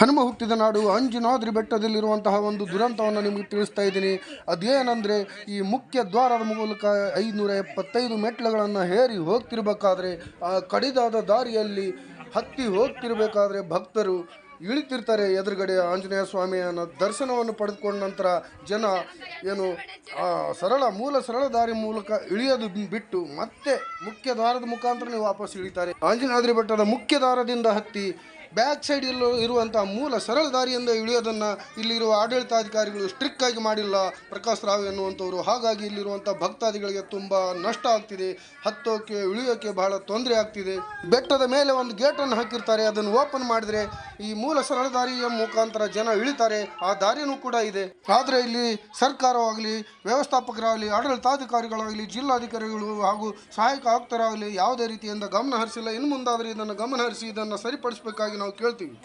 ಹನುಮ ಹುಟ್ಟಿದ ನಾಡು ಅಂಜನಾದ್ರಿ ಬೆಟ್ಟದಲ್ಲಿರುವಂತಹ ಒಂದು ದುರಂತವನ್ನು ನಿಮಗೆ ತಿಳಿಸ್ತಾ ಇದ್ದೀನಿ. ಅದೇನೆಂದರೆ, ಈ ಮುಖ್ಯ ದ್ವಾರದ ಮೂಲಕ ಐನೂರ ಎಪ್ಪತ್ತೈದು ಮೆಟ್ಲುಗಳನ್ನು ಹೇರಿ ಹೋಗ್ತಿರ್ಬೇಕಾದ್ರೆ, ಆ ಕಡಿದಾದ ದಾರಿಯಲ್ಲಿ ಹತ್ತಿ ಹೋಗ್ತಿರ್ಬೇಕಾದ್ರೆ ಭಕ್ತರು ಇಳಿತಿರ್ತಾರೆ ಎದುರುಗಡೆ ಆಂಜನೇಯ ಸ್ವಾಮಿಯನ್ನ ದರ್ಶನವನ್ನು ಪಡೆದುಕೊಂಡ ನಂತರ ಜನ ಏನು ಸರಳ, ಮೂಲ ಸರಳ ದಾರಿ ಮೂಲಕ ಇಳಿಯೋದು ಬಿಟ್ಟು ಮತ್ತೆ ಮುಖ್ಯ ದ್ವಾರದ ಮುಖಾಂತರ ವಾಪಸ್ ಇಳಿತಾರೆ. ಆಂಜನಾದ್ರಿ ಬೆಟ್ಟದ ಮುಖ್ಯ ದ್ವಾರದಿಂದ ಹತ್ತಿ ಬ್ಯಾಕ್ ಸೈಡ್ ಇಲ್ಲೂ ಇರುವಂತಹ ಮೂಲ ಸರಳ ದಾರಿಯಿಂದ ಇಳಿಯೋದನ್ನು ಇಲ್ಲಿರುವ ಆಡಳಿತಾಧಿಕಾರಿಗಳು ಸ್ಟ್ರಿಕ್ ಆಗಿ ಮಾಡಿಲ್ಲ. ಪ್ರಕಾಶ್ ರಾವ್ ಎನ್ನುವಂಥವ್ರು. ಹಾಗಾಗಿ ಇಲ್ಲಿರುವಂಥ ಭಕ್ತಾದಿಗಳಿಗೆ ತುಂಬ ನಷ್ಟ ಆಗ್ತಿದೆ. ಹತ್ತೋಕೆ, ಇಳಿಯೋಕೆ ಬಹಳ ತೊಂದರೆ ಆಗ್ತಿದೆ. ಬೆಟ್ಟದ ಮೇಲೆ ಒಂದು ಗೇಟನ್ನು ಹಾಕಿರ್ತಾರೆ. ಅದನ್ನು ಓಪನ್ ಮಾಡಿದ್ರೆ ಈ ಮೂಲ ಸರಳ ದಾರಿಯ ಮುಖಾಂತರ ಜನ ಇಳಿತಾರೆ. ಆ ದಾರಿನೂ ಕೂಡ ಇದೆ. ಆದರೆ ಇಲ್ಲಿ ಸರ್ಕಾರವಾಗಲಿ, ವ್ಯವಸ್ಥಾಪಕರಾಗಲಿ, ಆಡಳಿತಾಧಿಕಾರಿಗಳಾಗಲಿ, ಜಿಲ್ಲಾಧಿಕಾರಿಗಳು ಹಾಗೂ ಸಹಾಯಕ ಆಯುಕ್ತರಾಗಲಿ ಯಾವುದೇ ರೀತಿಯಿಂದ ಗಮನ ಹರಿಸಿಲ್ಲ. ಇನ್ನು ಮುಂದಾದರೆ ಇದನ್ನು ಗಮನ ಹರಿಸಿ ಇದನ್ನು ಸರಿಪಡಿಸಬೇಕಾಗಿ ಕೇಳ್ತೀವಿ